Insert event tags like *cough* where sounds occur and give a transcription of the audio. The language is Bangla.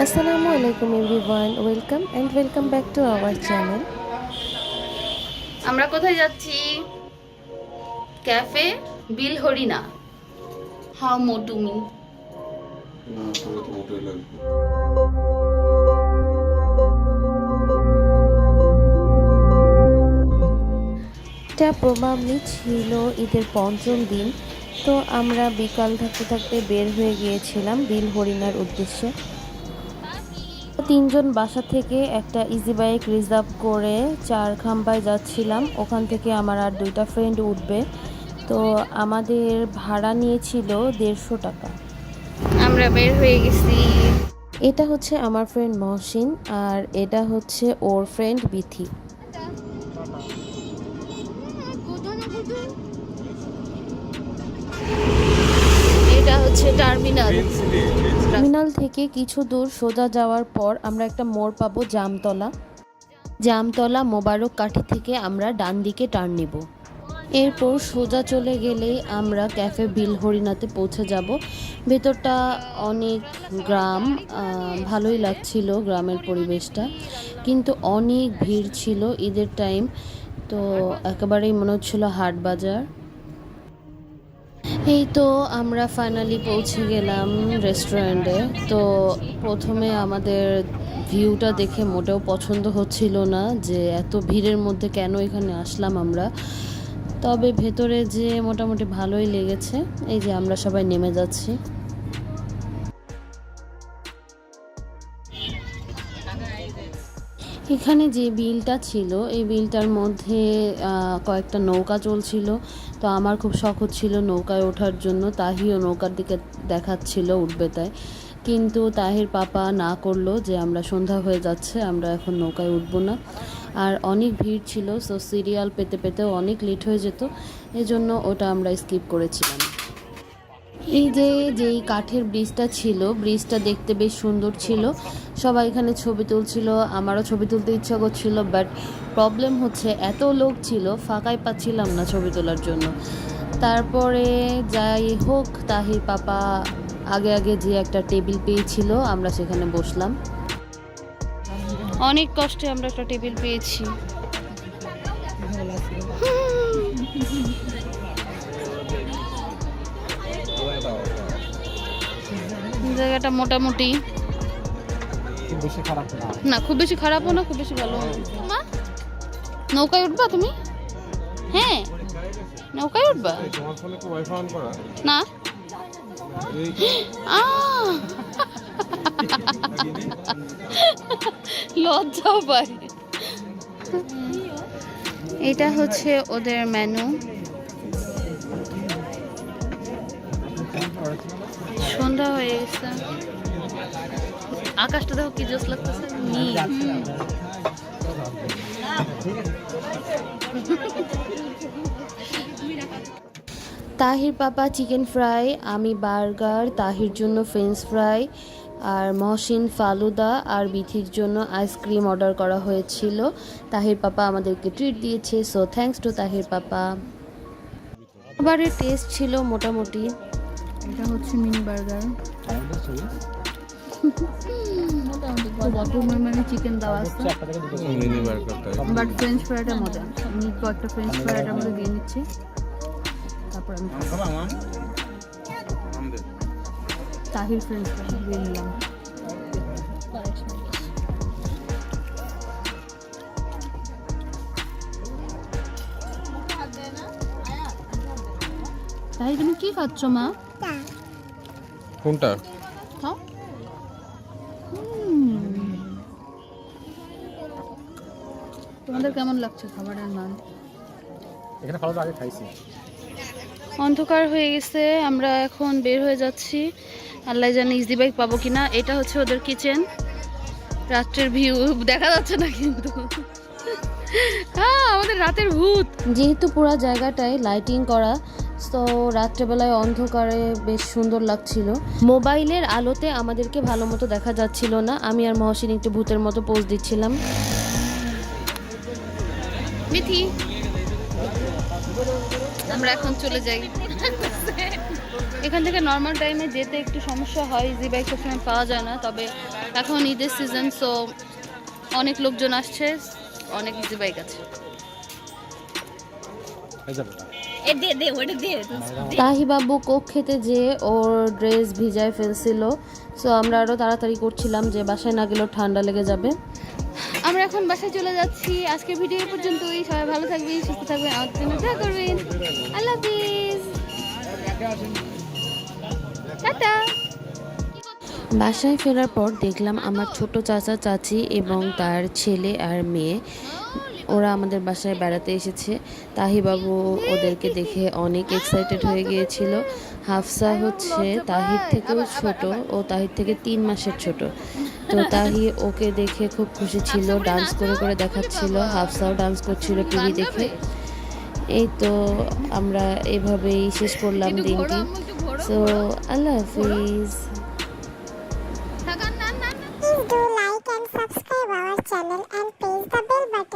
আসসালামু আলাইকুম everyone welcome and welcome back to our channel. আমরা কোথায় যাচ্ছি? ক্যাফে বিল হরিনা হাউ মোটুমি লাগবে এটা প্রবাবলি ছিল ঈদের পঞ্চম দিন তো আমরা বিকাল থাকতে থাকতে বের হয়ে গিয়েছিলাম বিল হরিণার উদ্দেশ্যে। তিনজন বাসা থেকে একটা ইজি বাইক রিজার্ভ করে চার খাম্বায় যাচ্ছিলাম। ওখান থেকে আমার আর দুইটা ফ্রেন্ড উঠবে। তো আমাদের ভাড়া নিয়েছিল দেড়শো টাকা। আমরা বের হয়ে গেছি। এটা হচ্ছে আমার ফ্রেন্ড মহসিন আর এটা হচ্ছে ওর ফ্রেন্ড বিথি। এটা হচ্ছে টার্মিনাল। টার্মিনাল থেকে কিছু দূর সোজা যাওয়ার পর আমরা একটা মোড় পাবো জামতলা। জামতলা মোবারক কাঠি থেকে আমরা ডান দিকে টার্ন নিব। এরপর সোজা চলে গেলেই আমরা ক্যাফে বিল হরিণাতে পৌঁছে যাব। ভেতরটা অনেক গ্রাম ভালোই লাগছিল গ্রামের পরিবেশটা। কিন্তু অনেক ভিড় ছিল ঈদের টাইম তো একেবারেই মনে হচ্ছিল হাট বাজার। এই তো আমরা ফাইনালি পৌঁছে গেলাম রেস্টুরেন্টে তো প্রথমে আমাদের ভিউটা দেখে মোটেও পছন্দ হচ্ছিল না যে এত ভিড়ের মধ্যে কেন এখানে আসলাম আমরা। তবে ভেতরে যে মোটামুটি ভালোই লেগেছে, এই যে আমরা সবাই নেমে যাচ্ছি। এখানে যে বিলটা ছিল, এই বিলটার মধ্যে কয়েকটা নৌকা চলছিল। তো আমার খুব শখ ছিল নৌকায় ওঠার জন্য। তাহিও নৌকার দিকে দেখাচ্ছিল উঠবে তাই। কিন্তু তাহির পাপা না করল যে আমরা সন্ধ্যা হয়ে যাচ্ছে, আমরা এখন নৌকায় উঠবো না। আর অনেক ভিড় ছিল সো সিরিয়াল পেতে পেতেও অনেক লেট হয়ে যেত। এজন্য ওটা আমরা স্কিপ করেছিলাম। এই যে যেই কাঠের ব্রিজটা ছিল ব্রিজটা দেখতে বেশ সুন্দর ছিল। সবাই এখানে ছবি তুলছিল আমারও ছবি তুলতে ইচ্ছা করছিল বাট প্রবলেম হচ্ছে এত লোক ছিল ফাঁকাই পাচ্ছিলাম না ছবি তোলার জন্য। তারপরে যাই হোক তাহির পাপা আগে আগে যে একটা টেবিল পেয়েছিল আমরা সেখানে বসলাম। অনেক কষ্টে আমরা একটা টেবিল পেয়েছি। *laughs* জায়গাটা মোটামুটি। খুব বেশি খারাপ না। খুব বেশি খারাপও না খুব বেশি ভালো মা? নৌকায় উঠবা তুমি? হ্যাঁ। নৌকায় উঠবা? তোমার ফোনে কি ওয়াইফাই অন করা। না! *laughs* লজ্জাও পায়। এটা হচ্ছে ওদের মেনু সন্ধ্যা হয়ে গেছে। আকাশটা দেখো কি জোস লাগতেছে তাহির পাপা চিকেন ফ্রাই, আমি বার্গার, তাহির জন্য ফ্রেঞ্চ ফ্রাই, আর মহসিন ফালুদা আর বিথির জন্য আইসক্রিম অর্ডার করা হয়েছিল। তাহির পাপা আমাদেরকে ট্রিট দিয়েছে so thanks to Tahir papa. খাবারের টেস্ট ছিল মোটামুটি। এটা হচ্ছে মিনি বার্গার। মানে চিকেন দেওয়া আছে। মিনি বার্গারটা। বাট ফ্রেঞ্চ ফ্রাইটা মজা। আমি কয়েকটা ফ্রেঞ্চ দিয়ে নিচ্ছি। তারপর আমি তাহির ফ্রেঞ্চ ফ্রাই দিয়ে নিলাম। তাই তুমি কি খাচ্ছ মা? কোনটা? খাও তোমাদের কেমন লাগছে খাবারের মান? এখানে ভালো আগে খাইছি। অন্ধকার হয়ে গেছে আমরা এখন বের হয়ে যাচ্ছি। আল্লাহ জানে ইজি বাইক পাবো কিনা এটা হচ্ছে ওদের কিচেন রাত্রের ভিউ দেখা যাচ্ছে না কিন্তু। হ্যাঁ আমাদের রাতের ভূত। যেহেতু পুরো জায়গাটায় লাইটিং করা তো রাত্রেবেলায় অন্ধকারে বেশ সুন্দর লাগছিল। মোবাইলের আলোতে আমাদেরকে ভালো মতো দেখা যাচ্ছিল না। আমি আর মহসিন একটু ভূতের মতো পোজ দিচ্ছিলাম। মিথি। আমরা এখন চলে যাই। এখান থেকে নর্মাল টাইমে যেতে একটু সমস্যা হয় ইজি বাইক সবসময় পাওয়া যায় না। তবে এখন ঈদের সিজন সো অনেক লোকজন আসছে অনেক ইজি বাইক আছে এই যাবে না। এ দে দে ওটা দে তাহি বাবু কোক খেতে যেয়ে ওর ড্রেস ভিজায় ফেলছিল। সো আমরা আরও তাড়াতাড়ি করছিলাম যে বাসায় না গেলেও ঠান্ডা লেগে যাবে। আমরা এখন বাসায় চলে যাচ্ছি। আজকের ভিডিও পর্যন্তই। সবাই ভালো থাকবেন সুস্থ থাকবেন আমাদের জন্য দোয়া করবেন। আল্লাহ হাফিজ টাটা। বাসায় ফেরার পর দেখলাম আমার ছোট চাচা চাচি এবং তার ছেলে আর মেয়ে। ওরা আমাদের বাসায় বেড়াতে এসেছে। তাহিবাবু ওদেরকে দেখে অনেক এক্সাইটেড হয়ে গিয়েছিল। হাফসা হচ্ছে তাহির থেকেও ছোট ও তাহির থেকে তিন মাসের ছোট। তো তাহি ওকে দেখে খুব খুশি ছিল ডান্স করে করে দেখাচ্ছিল। হাফসাও ডান্স করছিল টিভি দেখে। এই তো আমরা এভাবেই শেষ করলাম দিনটি। সো আল্লাহ হাফিজ। Do like and subscribe our channel and press the bell button.